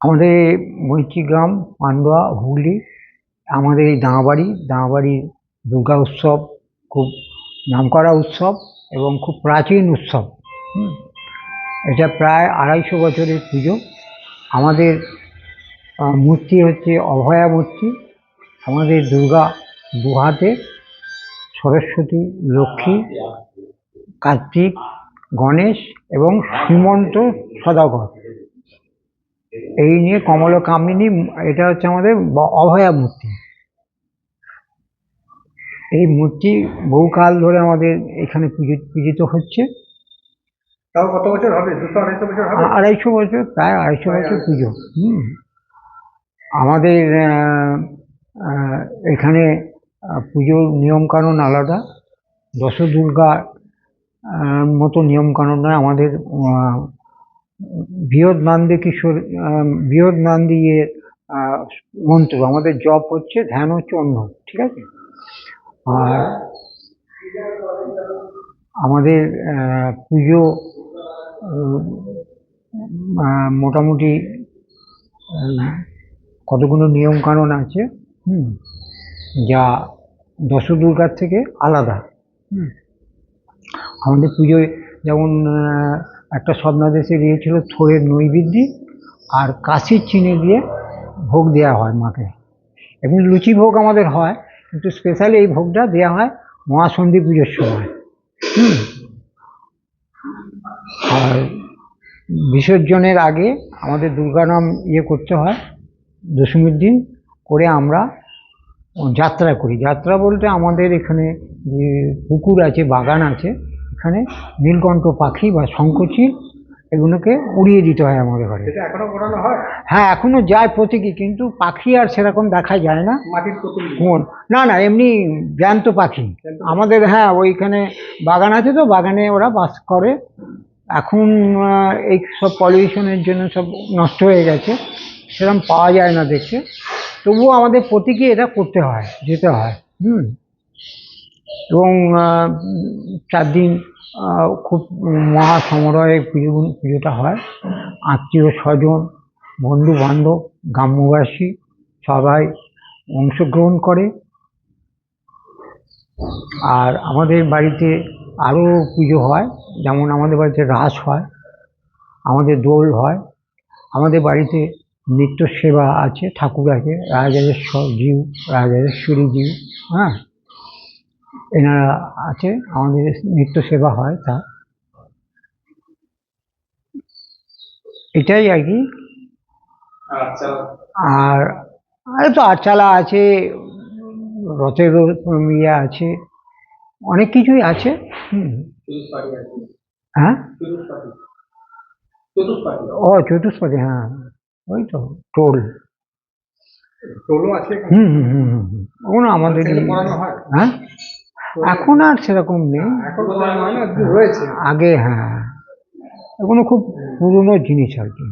আমাদের গ্রাম, পান্ডুয়া, হুগলি, আমাদের এই দাঁড়াবাড়ি। দাঁড়াবাড়ির দুর্গা উৎসব, খুব নামকরা উৎসব এবং খুব প্রাচীন উৎসব। এটা প্রায় আড়াইশো বছরের পুজো। আমাদের মূর্তি হচ্ছে অভয়া মূর্তি। আমাদের দুর্গা দুহাতে সরস্বতী, লক্ষ্মী, কার্তিক, গণেশ এবং শ্রীমন্ত সদাগর। এই নিয়ে কমল কামিনী এটা হচ্ছে আমাদের অভয়া মূর্তি। এই মূর্তি বহুকাল ধরে আমাদের এখানে পূজিত হচ্ছে। তাও কত বছর হবে? দুশো আড়াইশো বছর হবে? আড়াইশো বছর প্রায় আড়াইশো বছর পুজো। হুম। আমাদের আহ, আহ, এখানে পুজোর নিয়মকানুন আলাদা। দশ দুর্গা আহ, মতো নিয়মকানুন নয়। আমাদের আহ, বৃহৎ নান্দে কিশোর বৃহৎ নান্দি ইয়ে মন্ত্র। আমাদের জপ হচ্ছে ধ্যান হচ্ছে অন্য ঠিক আছে? আর আমাদের পুজো মোটামুটি কতগুলো নিয়ম কানুন আছে? হুম, যা দশ দুর্গার থেকে আলাদা। হুম, আমাদের পুজোয় যেমন একটা স্বপ্নাদেশে দিয়েছিল থোড়ের নৈবেদ্যি আর কাশির চিনি দিয়ে ভোগ দেওয়া হয় মাকে। এমনি লুচি ভোগ আমাদের হয়, কিন্তু স্পেশালি এই ভোগটা দেওয়া হয় মহাসন্ধি পুজোর সময়। আর বিসর্জনের আগে আমাদের দুর্গা নাম ইয়ে করতে হয়, দশমীর দিন করে আমরা যাত্রা করি। যাত্রা বলতে আমাদের এখানে যে পুকুর আছে, বাগান আছে এখানে নীলকণ্ঠ পাখি বা শঙ্খচিল এগুলোকে উড়িয়ে দিতে হয় আমাদের ঘরে। হয়? হ্যাঁ এখনও যায় প্রতীকী কিন্তু পাখি আর সেরকম দেখা যায় না। মাটির কোন না না এমনি জ্যান্ত পাখি। আমাদের হ্যাঁ ওইখানে বাগান আছে তো বাগানে ওরা বাস করে। এখন এই সব পলিউশনের জন্য সব নষ্ট হয়ে গেছে। সেরকম পাওয়া যায় না দেখতে। তবুও আমাদের প্রতীকী এটা করতে হয় যেতে হয়। হুম। এবং চার দিন খুব মহা সমারোহে পুজো, পুজোটা হয়। আত্মীয় স্বজন, বন্ধু বান্ধব, গ্রাম্যবাসী সবাই অংশগ্রহণ করে। আর আমাদের বাড়িতে আরও পুজো হয়, যেমন আমাদের বাড়িতে রাস হয়, আমাদের দোল হয়, আমাদের বাড়িতে নিত্য সেবা আছে, ঠাকুর আছে, রাজরাজেশ্বর জিউ, রাজরাজেশ্বরী জিউ হ্যাঁ? এনারা আছে আমাদের নিত্য সেবা হয় তা। এটাই আর কি। আচ্ছা। আর আর তো আটচালা আছে রথের ইয়ে আছে অনেক কিছুই আছে। হুম। হ্যাঁ? ও চতুষ্পদী হ্যাঁ। ওই তো টোল। টোলও আছে এখানে? হুম হুম হুম হুম হুম। ওগুলো আমাদের হয়? এখন আর সেরকম নেই। হয় না একটু রয়েছে। আগে হ্যাঁ এখনও খুব পুরনো জিনিস আর কি।